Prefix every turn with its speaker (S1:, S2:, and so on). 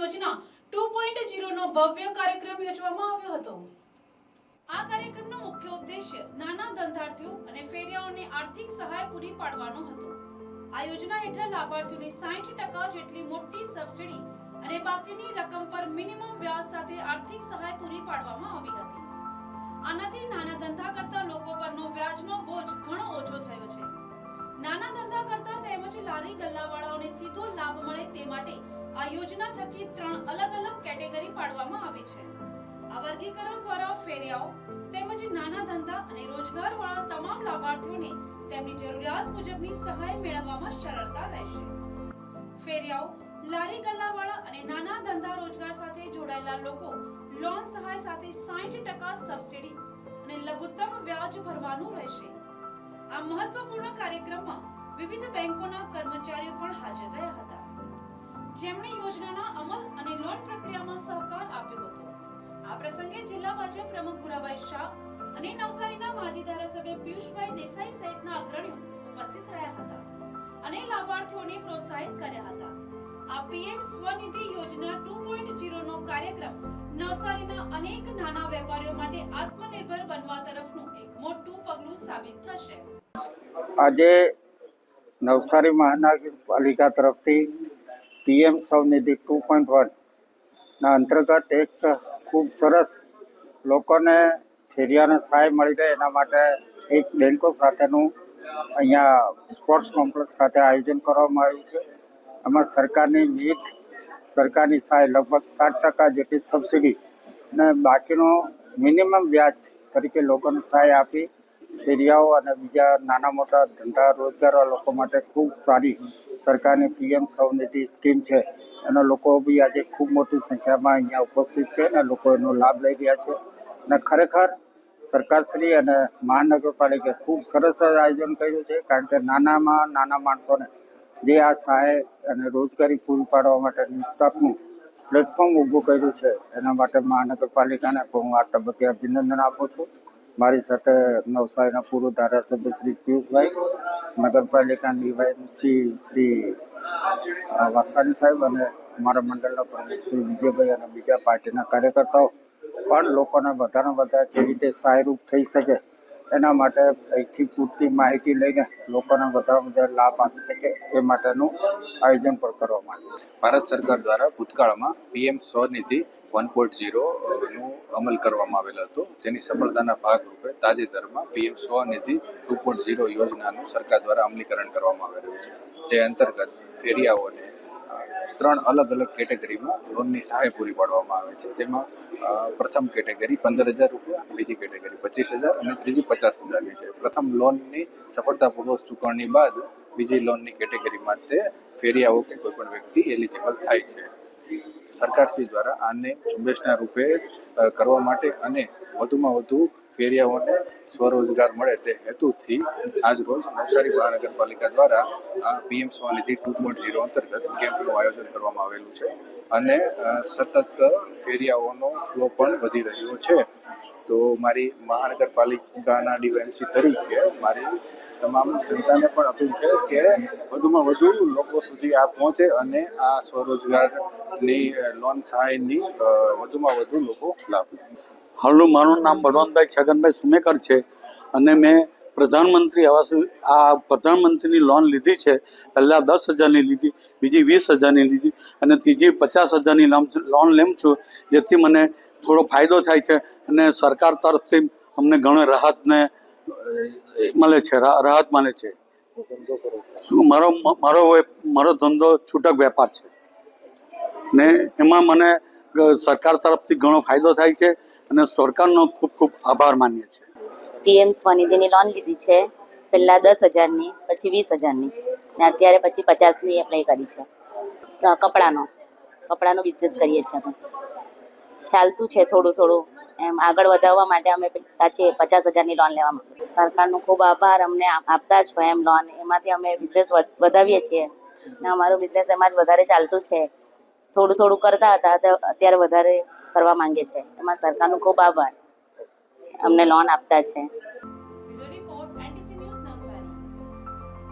S1: યોજના two point ઝીરોનો ભવ્ય કાર્યક્રમ યોજવામાં આવ્યો હતો. આ કાર્યક્રમનો મુખ્ય ઉદ્દેશ્ય નાના ધંધાર્થીઓ અને ફેરિયાઓને આર્થિક સહાય પૂરી પાડવાનો હતો. આ યોજના હેઠળ લાભાર્થીઓને સાઠ ટકા જેટલી મોટી સબસિડી અને બાકીની રકમ પર મિનિમમ વ્યાજ સાથે આર્થિક સહાય પૂરી પાડવામાં આવી હતી. આનાથી નાના ધંધા કરતા લોકો પરનો વ્યાજનો બોજ ઘણો ઓછો થયો છે. તેમજ ગલ્લાવાળાઓને સીધો લાભ મળે તે માટે આ યોજના થકી ત્રણ અલગ અલગ કેટેગરી પાડવામાં આવી છે. આ વર્ગીકરણ દ્વારા ફેરિયાઓ તેમજ નાના ધંધા અને રોજગાર વાળા તમામ લાભાર્થીઓને તેમની જરૂરિયાત મુજબની સહાય મેળવવામાં સરળતા રહેશે. ફેરિયાઓ લારી ગલ્લાવાળા અને નાના ધંધા રોજગાર સાથે જોડાયેલા લોકો લોન સહાય સાથે 60% ટકા સબસિડી અને લઘુત્તમ વ્યાજ ભરવાનું રહેશે. આ મહત્વપૂર્ણ કાર્યક્રમમાં વિવિધ બેંકોના કર્મચારીઓ પણ હાજર રહ્યા હતા. જેમણે યોજનાના અમલ અને લોન પ્રક્રિયામાં સહકાર આપ્યો હતો. આ પ્રસંગે જિલ્લા ભાજપ પ્રમુખ ભુરાભાઈ શાહ અને નવસારીના માજી ધારાસભ્ય પિયુષભાઈ દેસાઈ સહિતના અગ્રણીઓ ઉપસ્થિત રહ્યા હતા અને લાભાર્થીઓને પ્રોત્સાહિત કર્યા હતા. આ પીએમ સ્વનિધિ યોજના 2.0 નો કાર્યક્રમ નવસારીના અનેક નાના વેપારીઓ માટે આત્મનિર્ભર બનવા તરફનું એક મોટું પગલું સાબિત થશે.
S2: આજે નવસારી મહાનગરપાલિકા તરફથી પીએમ સ્વનિધિ ટુ પોઈન્ટ વનના અંતર્ગત એક ખૂબ સરસ લોકોને ફેરિયાને સહાય મળી રહે એના માટે એક બેન્કો સાથેનું અહીંયા સ્પોર્ટ્સ કોમ્પ્લેક્સ ખાતે આયોજન કરવામાં આવ્યું છે. એમાં સરકારની વિવિધ સરકારની સહાય લગભગ સાત ટકા જેટલી સબસિડી અને બાકીનો મિનિમમ વ્યાજ તરીકે લોકોને સહાય આપી ફેરિયાઓ અને બીજા નાના મોટા ધંધા રોજગારવાળા લોકો માટે ખૂબ સારી સરકારની પીએમ સ્વનિધિ સ્કીમ છે. એના લોકો બી આજે ખૂબ મોટી સંખ્યામાં અહીંયા ઉપસ્થિત છે અને લોકો એનો લાભ લઈ રહ્યા છે. અને ખરેખર સરકારશ્રી અને મહાનગરપાલિકાએ ખૂબ સરસ આયોજન કર્યું છે કારણ કે નાનામાં નાના માણસોને જે આ સહાય અને રોજગારી પૂરી પાડવા માટેની તકનું પ્લેટફોર્મ ઊભું કર્યું છે, એના માટે મહાનગરપાલિકાને હું આ તબક્કે અભિનંદન આપું છું. મારી સાથે નવસારીના પૂર્વ ધારાસભ્ય શ્રી પિયુષભાઈ નગરપાલિકા ડીવાયસી શ્રી વાસાણી સાહેબ અને મારા મંડળના પ્રમુખ શ્રી વિજયભાઈ અને બીજા પાર્ટીના કાર્યકર્તાઓ પણ લોકોને વધારે વધારે કેવી રીતે સહાયરૂપ થઈ શકે એના માટે અહીંથી પૂરતી માહિતી લઈને લોકોને વધારે વધારે લાભ આપી શકે એ માટેનું આયોજન પણ કરવામાં આવ્યું
S3: ભારત સરકાર દ્વારા ભૂતકાળમાં પીએમ સ્વનિધિ વન પોઈન્ટ ઝીરોનું અમલ કરવામાં આવેલો હતો. જેની સફળતાના ભાગરૂપે તાજેતરમાં PM Svanidhi two point zero યોજનાનું સરકાર દ્વારા અમલીકરણ કરવામાં આવેલું છે. જે અંતર્ગત ફેરિયાઓને ત્રણ અલગ અલગ કેટેગરીમાં લોનની સહાય પૂરી પાડવામાં આવે છે. જેમાં પ્રથમ કેટેગરી પંદર હજાર રૂપિયા, બીજી કેટેગરી પચીસ હજાર અને ત્રીજી પચાસ હજારની છે. પ્રથમ લોનની સફળતાપૂર્વક ચૂકવણી બાદ બીજી લોનની કેટેગરીમાં તે ફેરિયાઓ કે કોઈ પણ વ્યક્તિ એલિજિબલ થાય છે. સરકારશ્રી દ્વારા આને ઝુંબેશના રૂપે કરવા માટે અને વધુમાં વધુ ફેરિયાઓને સ્વરોજગાર મળે તે હેતુથી આજ રોજ નવસારી મહાનગરપાલિકા દ્વારા આ PM Svanidhi two point zero અંતર્ગત કેમ્પનું આયોજન કરવામાં આવેલું છે અને સતત ફેરિયાઓનો ફ્લો પણ વધી રહ્યો છે. તો મારી મહાનગરપાલિકાના ડીવાયમસી તરીકે મારી તમામ જનતાને પણ અપીલ છે કે વધુમાં વધુ લોકો સુધી આ પહોંચે અને આ સ્વરોજગારની લોન સહાયની વધુમાં વધુ લોકો લાભ
S4: હાલનું મારું નામ બળવંતભાઈ છગનભાઈ સુમેકર છે અને મેં પ્રધાનમંત્રી આવાસ આ પ્રધાનમંત્રીની લોન લીધી છે. પહેલાં દસ હજારની લીધી, બીજી વીસ હજારની લીધી અને ત્રીજી પચાસ હજારની લોન લેમ છું, જેથી મને થોડો ફાયદો થાય છે અને સરકાર તરફથી અમને ઘણો રાહતને મળે છે રાહત મળે છે. શું મારો મારો મારો ધંધો છૂટક વેપાર છે. ને એમાં મને સરકાર તરફથી ઘણો ફાયદો થાય છે અને સરકારનો ખૂબ ખૂબ આભાર માનીએ છીએ.
S5: પીએમ સ્વનિધિની લોન લીધી છે. પહેલાં દસ હજારની, પછી વીસ હજારની. ને અત્યારે પછી પચાસની એપ્લાય કરી છે. કપડાનો કપડાનો બિઝનેસ કરીએ છીએ અમે ચાલતું છે થોડું થોડું. એમ આગળ વધારવા માટે અમે પાછી પચાસ હજારની લોન લેવા માંગીએ સરકારનો ખૂબ આભાર, અમને આપતા હોય એમ લોન એમાંથી અમે બિઝનેસ વધાવીએ છીએ. ને અમારું બિઝનેસ એમાં જ વધારે ચાલતું છે. થોડું થોડું કરતા હતા અત્યારે વધારે કરવા માંગે છે. એમાં સરકારનો ખૂબ આભાર. અમને લોન આપતા છે.